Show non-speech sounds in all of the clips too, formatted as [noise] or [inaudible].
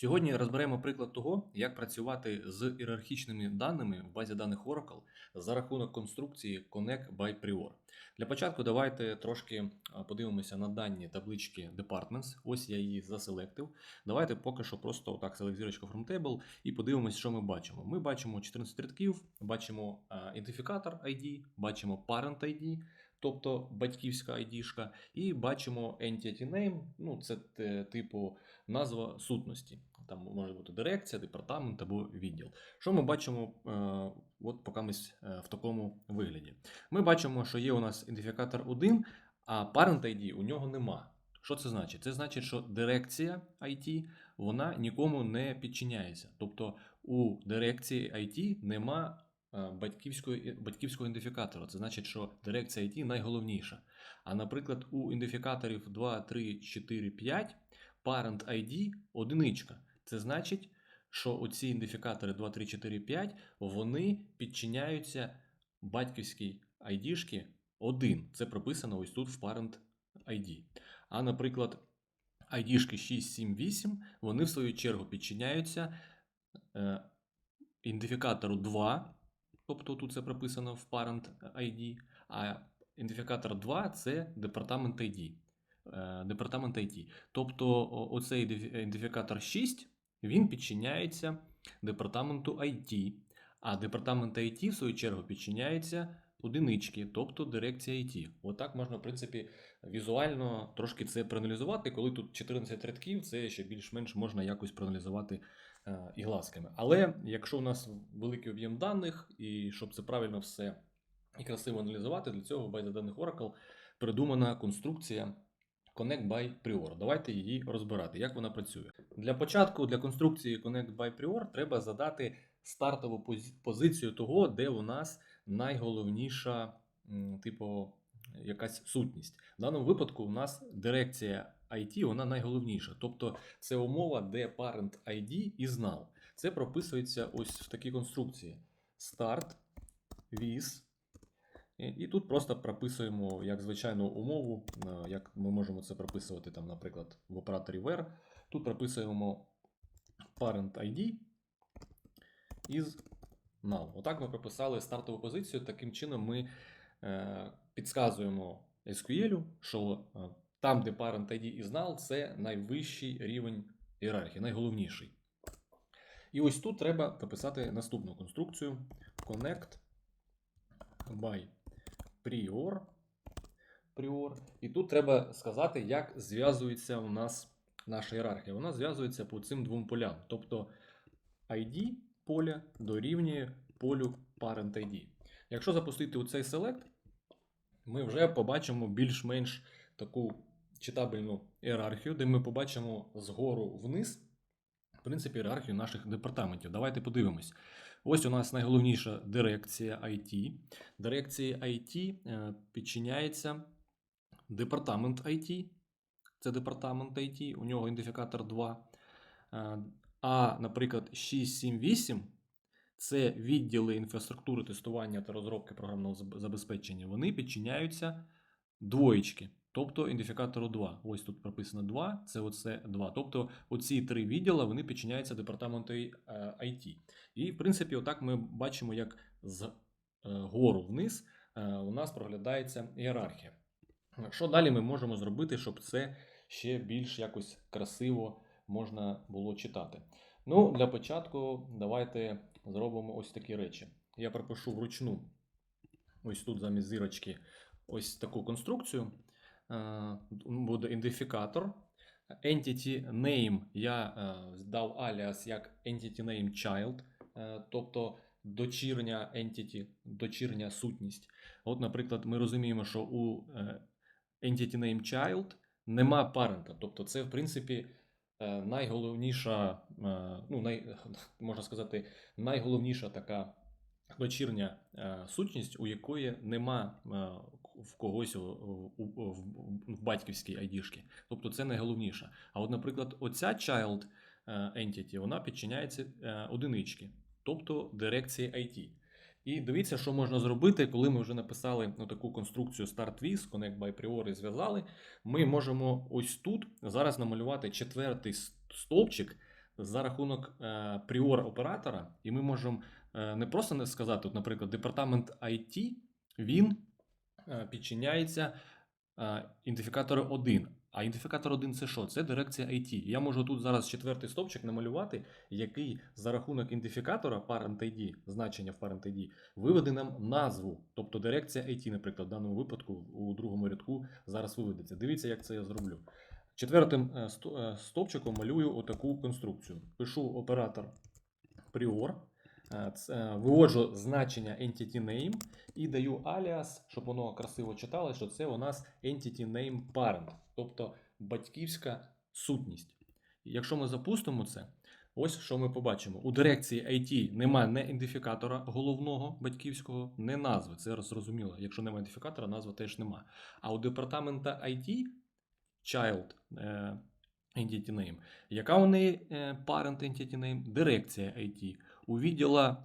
Сьогодні розберемо приклад того, як працювати з ієрархічними даними в базі даних Oracle за рахунок конструкції Connect by Prior. Для початку давайте трошки подивимося на дані таблички Departments. Ось я її заселектив. Давайте поки що просто так зірочку from table і подивимося, що ми бачимо. Ми бачимо 14 рядків, бачимо ідентифікатор ID, бачимо parent ID, тобто батьківська ID, і бачимо entity name, ну це типу назва сутності. Там може бути дирекція, департамент або відділ. Що ми бачимо е, от поки е, в такому вигляді? Ми бачимо, що є у нас ідентифікатор 1, а parent ID у нього нема. Що це значить? Це значить, що дирекція IT вона нікому не підчиняється. Тобто у дирекції IT нема е, батьківської, батьківського ідентифікатора. Це значить, що дирекція IT найголовніша. А наприклад, у ідентифікаторів 2, 3, 4, 5 parent ID одиничка. Це значить, що оці ідентифікатори 2, 3, 4, 5 вони підчиняються батьківській ID 1. Це прописано ось тут в parent ID. А, наприклад, ID 6, 7, 8, вони в свою чергу підчиняються е, ідентифікатору 2, тобто тут це прописано в parent ID, а ідентифікатор 2 це департамент ID. е, Департамент IT. Тобто оцей ідентифікатор 6 він підчиняється департаменту IT, а департамент IT, в свою чергу, підчиняється одинички, тобто дирекція IT. Отак можна, в принципі, візуально трошки це проаналізувати. Коли тут 14 рядків, це ще більш-менш можна якось проаналізувати е, і глазками. Але якщо у нас великий об'єм даних, і щоб це правильно все і красиво аналізувати, для цього в базі даних Oracle придумана конструкція Connect by Prior. Давайте її розбирати, як вона працює. Для початку для конструкції Connect by Prior треба задати стартову пози- позицію того, де у нас найголовніша, типу, якась сутність. В даному випадку у нас дирекція IT, вона найголовніша. Тобто це умова, де parent ID і null. Це прописується ось в такій конструкції: start, і, і тут просто прописуємо як звичайну умову, е, як ми можемо це прописувати, там, наприклад, в операторі where. Тут прописуємо parent ID із null. Отак ми прописали стартову позицію. Таким чином ми е, підказуємо SQL, що е, там, де parent ID із null, це найвищий рівень ієрархії, найголовніший. І ось тут треба прописати наступну конструкцію: connect by prior. prior. І тут треба сказати, як зв'язується у нас наша ієрархія. Вона зв'язується по цим двом полям. Тобто ID поля дорівнює полю parent ID. Якщо запустити у цей select, ми вже побачимо більш-менш таку читабельну ієрархію, де ми побачимо згору вниз, в принципі, ієрархію наших департаментів. Давайте подивимось. Ось у нас найголовніша дирекція IT. Дирекції IT е, підчиняється департамент IT. Це департамент IT, у нього ідентифікатор 2. Е, А, наприклад, 678 це відділи інфраструктури тестування та розробки програмного забезпечення. Вони підчиняються двоєчки, тобто ідентифікатору 2. Ось тут прописано 2, це оце 2. Тобто оці три відділа вони підчиняються департаменту е, IT. І, в принципі, отак ми бачимо, як з е, гору вниз е, у нас проглядається ієрархія. Що далі ми можемо зробити, щоб це ще більш якось красиво можна було читати? Ну, для початку давайте зробимо ось такі речі. Я пропишу вручну ось тут замість зірочки ось таку конструкцію. Е, Буде ідентифікатор. Entity name я е, дав аліас як entity name child, е, тобто дочірня entity, дочірня сутність. От, наприклад, ми розуміємо, що у entity name child нема парента. Тобто, це, в принципі, е, найголовніша, е, ну, най, [laughs] можна сказати, найголовніша така дочірня е, сутність, у якої нема в когось в, батьківській айдішки. Тобто це найголовніше. А от, наприклад, оця child entity, вона підчиняється одинички, тобто дирекції IT. І дивіться, що можна зробити, коли ми вже написали ну, таку конструкцію Start with, Connect by Prior і зв'язали. Ми можемо ось тут зараз намалювати четвертий стовпчик, за рахунок е, пріор оператора, і ми можемо е, не просто не сказати, от, наприклад, департамент IT, він е, підчиняється ідентифікатору 1. А ідентифікатор 1 це що? Це дирекція IT. Я можу тут зараз четвертий стовпчик намалювати, який за рахунок ідентифікатора Parent ID, значення в Parent ID, виведе нам назву. Тобто дирекція IT, наприклад, в даному випадку у другому рядку зараз виведеться. Дивіться, як це я зроблю. Четвертим е, сто- е, малюю отаку конструкцію. Пишу оператор prior, виводжу значення entity name і даю аліас, щоб воно красиво читалось, що це у нас entity name parent, тобто батьківська сутність. Якщо ми запустимо це, ось що ми побачимо. У дирекції IT немає не ідентифікатора головного батьківського, не назви. Це зрозуміло. Якщо немає ідентифікатора, назви теж нема. А у департамента IT child е, entity name. Яка у неї е, parent entity name? Дирекція IT. У відділа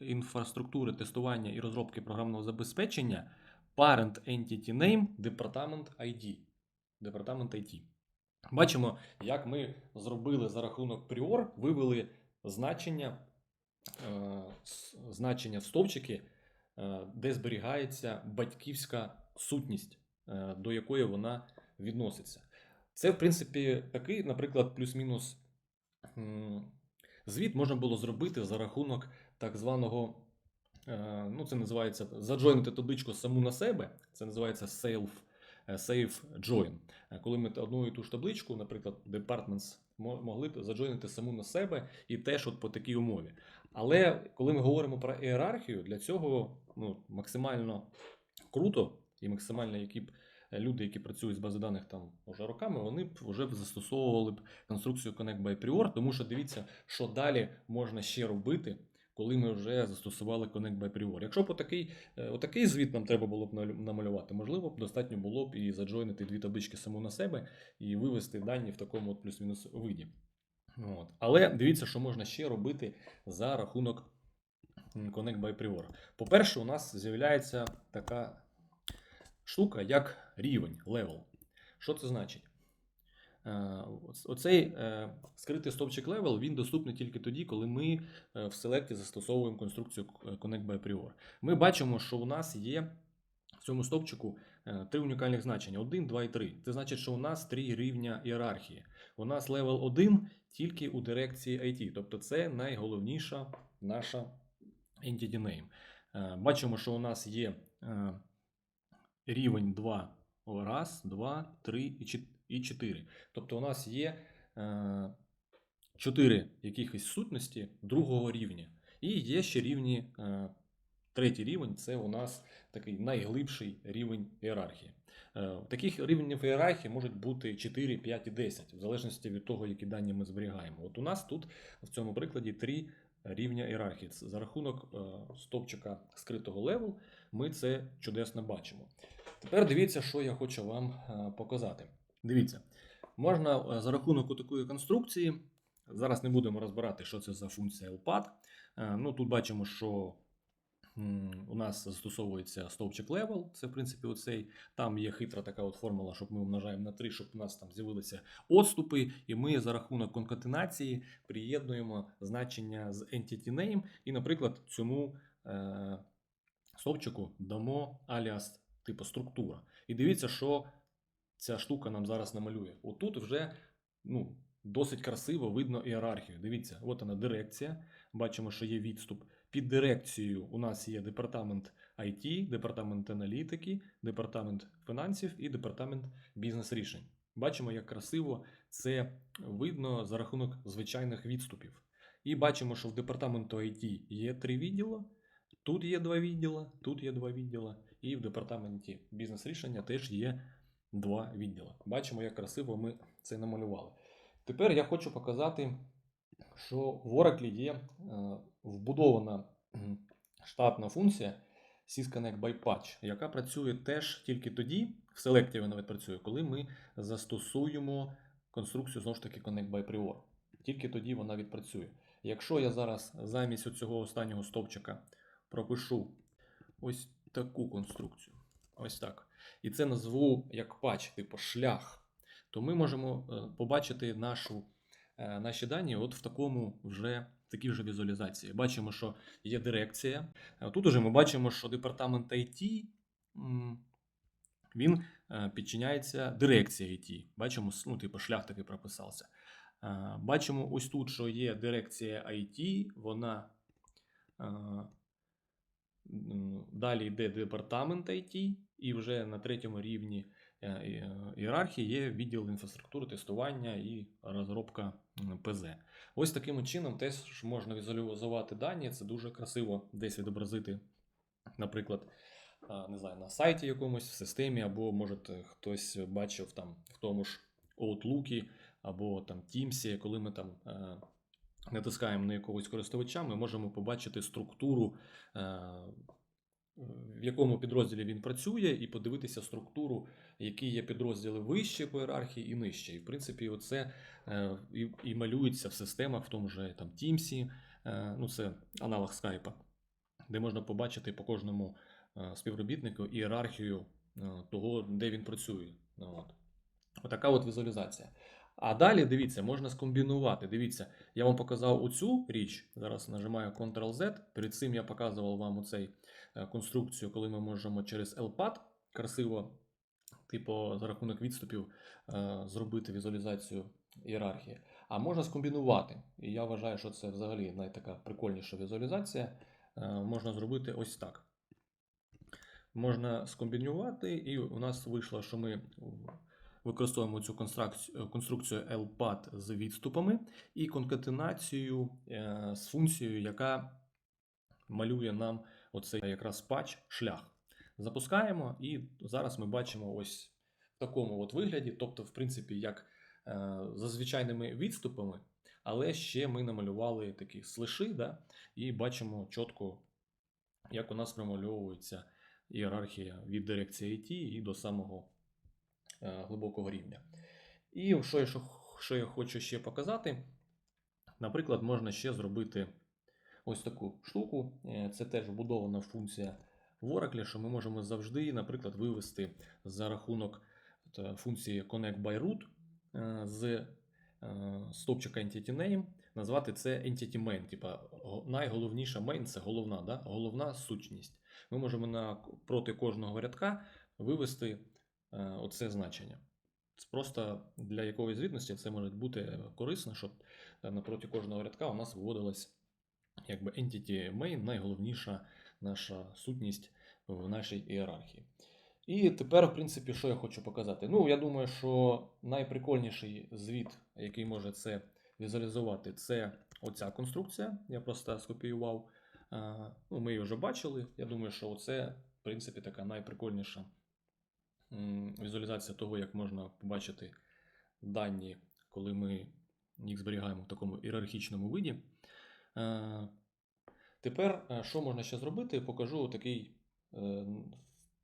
інфраструктури тестування і розробки програмного забезпечення parent entity name департамент ID. Департамент IT. Бачимо, як ми зробили за рахунок prior, вивели значення, е, значення в стовпчики, е, де зберігається батьківська сутність, е, до якої вона відноситься. Це, в принципі, такий, наприклад, плюс-мінус звіт можна було зробити за рахунок так званого, е, ну, це називається заджойнити табличку саму на себе, це називається self, е, save join. Е, Коли ми одну і ту ж табличку, наприклад, departments, могли б заджойнити саму на себе і теж от по такій умові. Але коли ми говоримо про ієрархію, для цього ну, максимально круто і максимально які б люди, які працюють з бази даних там уже роками, вони б вже застосовували б конструкцію Connect by Prior, тому що дивіться, що далі можна ще робити. Коли ми вже застосували Connect by Prior. Якщо б отакий, е, отакий звіт нам треба було б намалювати, можливо, б достатньо було б і заджойнити дві таблички саму на себе і вивести дані в такому от плюс-мінус виді. От. Але дивіться, що можна ще робити за рахунок Connect by Prior. По-перше, у нас з'являється така штука, як рівень, level. Що це значить? Е, Оцей е, скритий стовпчик level він доступний тільки тоді, коли ми е, в селекті застосовуємо конструкцію Connect by Prior. Ми бачимо, що у нас є в цьому стовпчику е, три унікальних значення: 1, 2 і 3. Це значить, що у нас три рівня ієрархії. У нас level 1 тільки у дирекції IT, тобто це найголовніша наша entity name. Бачимо, що у нас є рівень 2, о, раз, 2, 3 і чот- і 4. Тобто у нас є е, 4 якихось сутності другого рівня. І є ще рівні, е, третій рівень це у нас такий найглибший рівень ієрархії. Е, Таких рівнів ієрархії можуть бути 4, 5 і 10, в залежності від того, які дані ми зберігаємо. От у нас тут в цьому прикладі три рівня ієрархії. За рахунок е, стовпчика скритого левел ми це чудесно бачимо. Тепер дивіться, що я хочу вам е, показати. Дивіться, можна е, за рахунок такої конструкції. Зараз не будемо розбирати, що це за функція LPAD. Е, Ну, тут бачимо, що у нас застосовується стовпчик level, це в принципі оцей. Там є хитра така от формула, щоб ми умножаємо на 3, щоб у нас там з'явилися отступи, і ми за рахунок конкатенації приєднуємо значення з entity name, і, наприклад, цьому е, стовпчику дамо аліас типу структура. І дивіться, що ця штука нам зараз намалює. Отут вже ну, досить красиво видно ієрархію. Дивіться, от вона дирекція. Бачимо, що є відступ. Під дирекцією у нас є департамент IT, департамент аналітики, департамент фінансів і департамент бізнес-рішень. Бачимо, як красиво це видно за рахунок звичайних відступів. І бачимо, що в департаменту IT є три відділа, тут є два відділа, тут є два відділа, і в департаменті бізнес-рішення теж є два відділа. Бачимо, як красиво ми це намалювали. Тепер я хочу показати, що в Oracle є е, вбудована штатна функція SysConnect by яка працює теж тільки тоді, в селекті вона працює, коли ми застосуємо конструкцію знову ж таки Connect by Prior. Тільки тоді вона відпрацює. Якщо я зараз замість цього останнього стовпчика пропишу ось таку конструкцію, ось так, і це назву як патч, типу шлях, то ми можемо е, побачити нашу е, наші дані от в такому вже такій вже візуалізації. Бачимо, що є дирекція. Е, Тут уже ми бачимо, що департамент IT він підчиняється дирекції IT. Бачимо, ну, типу, шлях такий прописався. Бачимо ось тут, що є дирекція IT, вона далі йде департамент IT, і вже на третьому рівні е, е, ієрархії є відділ інфраструктури, тестування і розробка ПЗ. Ось таким чином теж можна візуалізувати дані. Це дуже красиво десь відобразити, наприклад, не знаю, на сайті якомусь в системі, або може хтось бачив там в тому ж Outlook, або там Teams, коли ми там е, натискаємо на якогось користувача, ми можемо побачити структуру, е, в якому підрозділі він працює, і подивитися структуру, які є підрозділи вище по ієрархії і нижче. І в принципі, оце е, і, і малюється в системах, в тому же там Teams, е, ну це аналог скайпа, де можна побачити по кожному співробітнику ієрархію того, де він працює. От. Отака от візуалізація. А далі дивіться, можна скомбінувати. Дивіться, я вам показав оцю річ. Зараз нажимаю Ctrl-Z. Перед цим я показував вам оцей е, конструкцію, коли ми можемо через LPAD красиво, типу, за рахунок відступів, е, зробити візуалізацію ієрархії. А можна скомбінувати. І я вважаю, що це взагалі найтака прикольніша візуалізація. Е, Можна зробити ось так. Можна скомбінювати, і у нас вийшло, що ми використовуємо цю конструкцію, конструкцію LPAD з відступами і конкатенацію е, з функцією, яка малює нам оцей якраз патч шлях. Запускаємо, і зараз ми бачимо ось в такому от вигляді, тобто, в принципі, як е, за звичайними відступами, але ще ми намалювали такі слиши, да, і бачимо чітко, як у нас промальовується ієрархія від дирекції IT і до самого е, глибокого рівня. І що я, що, я хочу ще показати, наприклад, можна ще зробити ось таку штуку. Е, Це теж вбудована функція в Oracle, що ми можемо завжди, наприклад, вивести за рахунок функції Connect by root е, з е, стопчика Entity Name, назвати це Entity Main. Типа найголовніша main це головна, да? головна сутність. Ми можемо на, проти кожного рядка вивести е, оце значення. Це просто для якоїсь звітності це може бути корисно, щоб е, напроти кожного рядка у нас виводилась якби entity main, найголовніша наша сутність в нашій ієрархії. І тепер, в принципі, що я хочу показати? Ну, я думаю, що найприкольніший звіт, який може це візуалізувати, це оця конструкція. Я просто скопіював. Ну, ми її вже бачили. Я думаю, що це, в принципі, така найприкольніша візуалізація того, як можна побачити дані, коли ми їх зберігаємо в такому ієрархічному виді. Е, Тепер, е, що можна ще зробити? Покажу такий е,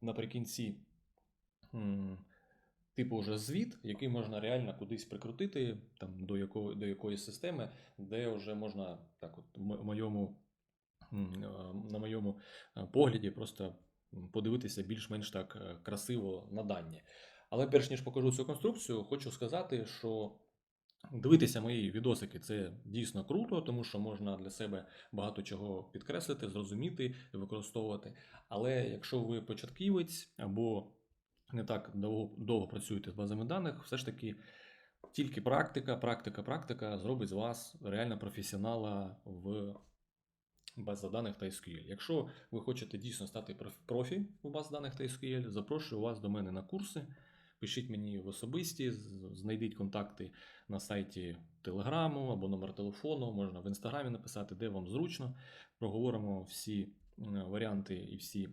наприкінці типу вже звіт, який можна реально кудись прикрутити там, до, якої, до якоїсь системи, де вже можна так от, моєму, на моєму погляді просто подивитися більш-менш так е, красиво на дані. Але перш ніж покажу цю конструкцію, хочу сказати, що дивитися мої відосики це дійсно круто, тому що можна для себе багато чого підкреслити, зрозуміти і використовувати. Але якщо ви початківець або не так довго, довго працюєте з базами даних, все ж таки тільки практика, практика, практика зробить з вас реально професіонала в базах даних та SQL. Якщо ви хочете дійсно стати проф- профі в базах даних та SQL, запрошую вас до мене на курси. Пишіть мені в особисті, знайдіть контакти на сайті Телеграму або номер телефону, можна в інстаграмі написати, де вам зручно. Проговоримо всі е, варіанти і всі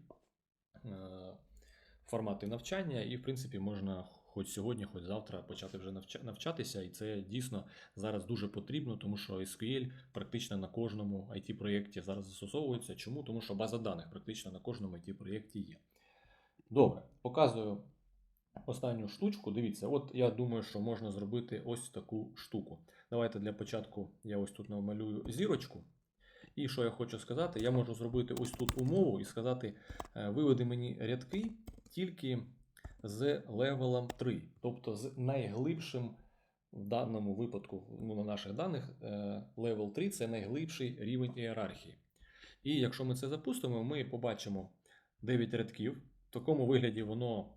е, формати навчання, і, в принципі, можна хоч сьогодні, хоч завтра почати вже навчатися. І це дійсно зараз дуже потрібно, тому що SQL практично на кожному it проєкті зараз застосовується. Чому? Тому що база даних практично на кожному it проєкті є. Добре, показую останню штучку. Дивіться, от я думаю, що можна зробити ось таку штуку. Давайте для початку я ось тут намалюю зірочку. І що я хочу сказати, я можу зробити ось тут умову і сказати: е, виведи мені рядки тільки з левелом 3, тобто з найглибшим в даному випадку, ну, на наших даних, е, level 3 це найглибший рівень ієрархії. І якщо ми це запустимо, ми побачимо 9 рядків. В такому вигляді воно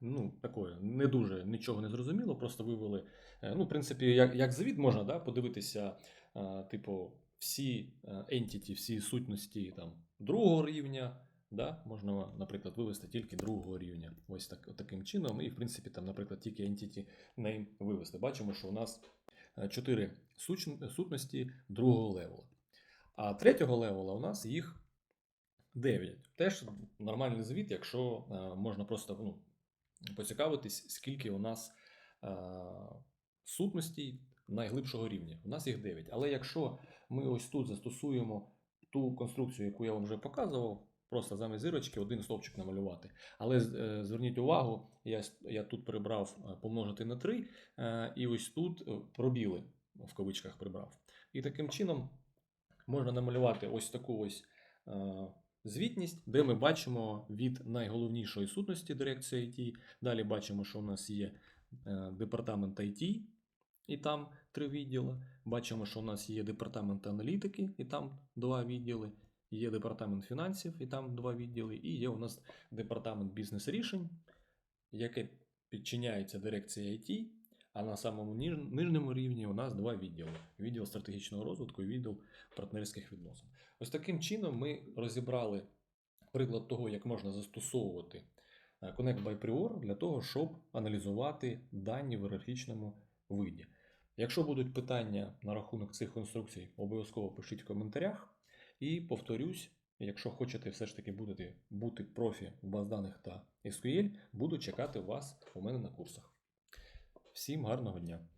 ну, такое, не дуже нічого не зрозуміло, просто вивели. е, Ну, в принципі, як, як звіт можна да, подивитися, е, типу, всі entity, всі сутності там, другого рівня. Да, можна, наприклад, вивести тільки другого рівня. Ось так, таким чином. І, в принципі, там, наприклад, тільки entity name вивести. Бачимо, що у нас 4 сутності другого левела. А третього левела у нас їх 9. Теж нормальний звіт, якщо е, можна просто ну, поцікавитись, скільки у нас е, сутностей найглибшого рівня. У нас їх 9. Але якщо ми ось тут застосуємо ту конструкцію, яку я вам вже показував, просто замість зірочки один стовпчик намалювати. Але е, зверніть увагу, я, я тут прибрав е, помножити на 3, е, і ось тут пробіли в кавичках прибрав. І таким чином можна намалювати ось таку ось звітність, де ми бачимо від найголовнішої сутності дирекції IT. Далі бачимо, що у нас є департамент IT, і там три відділи. Бачимо, що у нас є департамент аналітики, і там два відділи. Є департамент фінансів, і там два відділи, і є у нас департамент бізнес-рішень, яке підчиняється дирекції IT, а на самому нижньому рівні у нас два відділи: відділ стратегічного розвитку і відділ партнерських відносин. Ось таким чином ми розібрали приклад того, як можна застосовувати е, Connect by Prior для того, щоб аналізувати дані в ієрархічному виді. Якщо будуть питання на рахунок цих конструкцій, обов'язково пишіть в коментарях. І повторюсь, якщо хочете все ж таки бути, бути профі в баз даних та SQL, буду чекати вас у мене на курсах. Всім гарного дня!